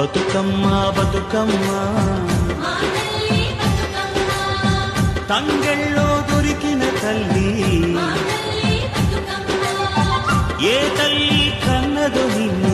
బతుకమ్మ బతుకమ్మ. తంగల్లో దొరికిన తల్లి. ఏ తల్లి కన్నదొని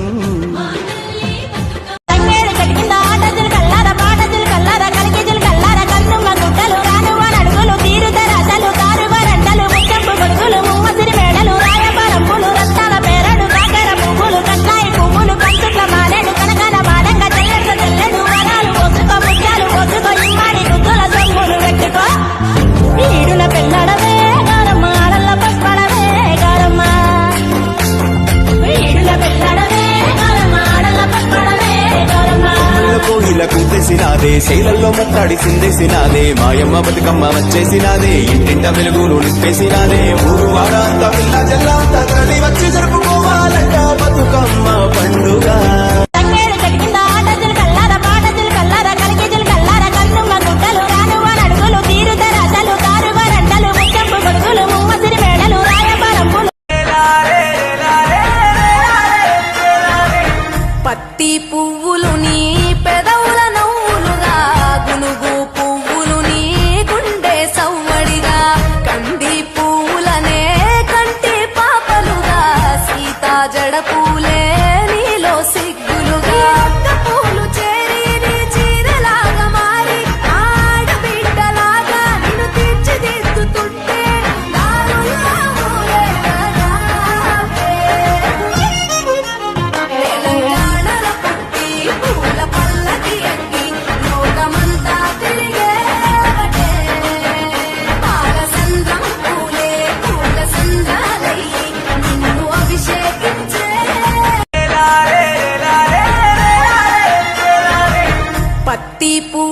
పూసేసినాదే శైలల్లో ముట్టాడి సిందేసినాదే మాయమ్మ బతికమ్మ వచ్చేసినాదే ఇంటింట వెలుగులు నిప్పేసినాదే ఊరు వాడ అంతా పిల్ల జల్లంతా తరలి వచ్చేసి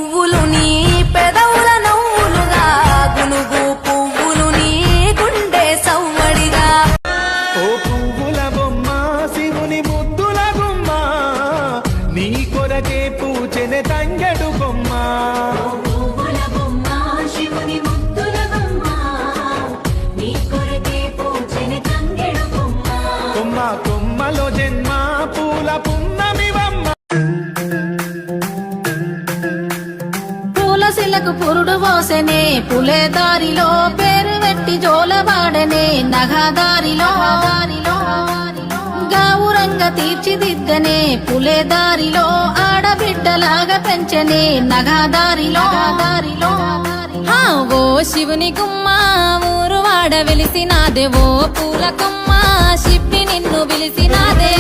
పువ్వులు నీ పెద పుట్టకు పురుడు వాసనే పులే దారిలో పేరు వెట్టి జోలబాడనే నగదారిలో గౌరంగ తీర్చిదిద్దనే పులే దారిలో ఆడబిడ్డలాగా పెంచనే నగదారిలో దారిలో ఓ శివుని గుమ్మ ఊరు వాడ వెలిసినాదే ఓ పూలకమ్మ శిప్పి నిన్ను వెలిసినాదే.